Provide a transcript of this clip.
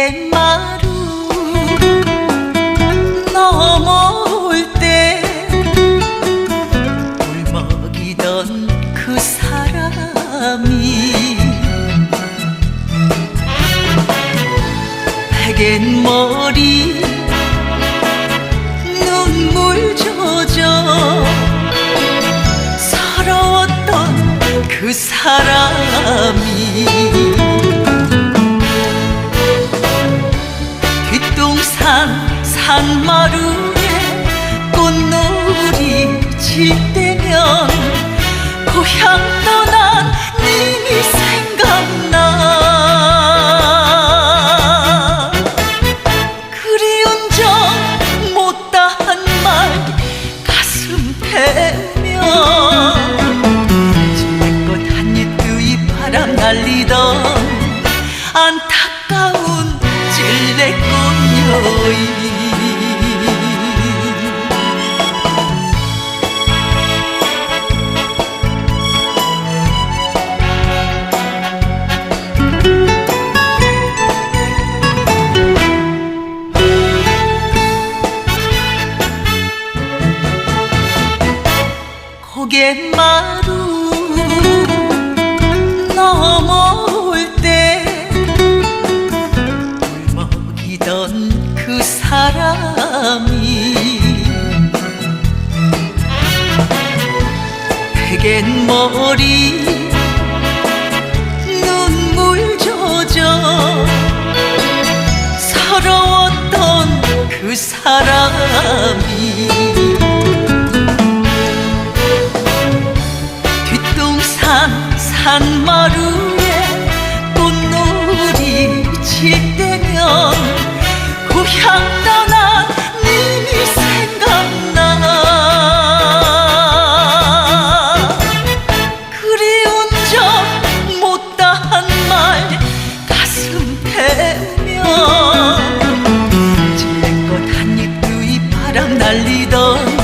갯 마루 넘어올 때 울먹이던 그 사람이 베갯 머리 눈물 젖어 산 산마루에 꽃놀이 질 때면 고향 떠난 님이 생각나. 그리운 적 못다한 말 가슴 태우며 질레꽃 한입 뜨이 바람 날리던 안타 고갯마루 넘어올 때 울먹이던 그 사람이 베갯 머리 눈물 젖어 서러웠던 그 사람이 산마루에 꽃놀이 질 때면 고향 떠난 님이 생각나 그리운 적 못다한 말 가슴 태우며 질레꽃 한입 두이 바람 날리던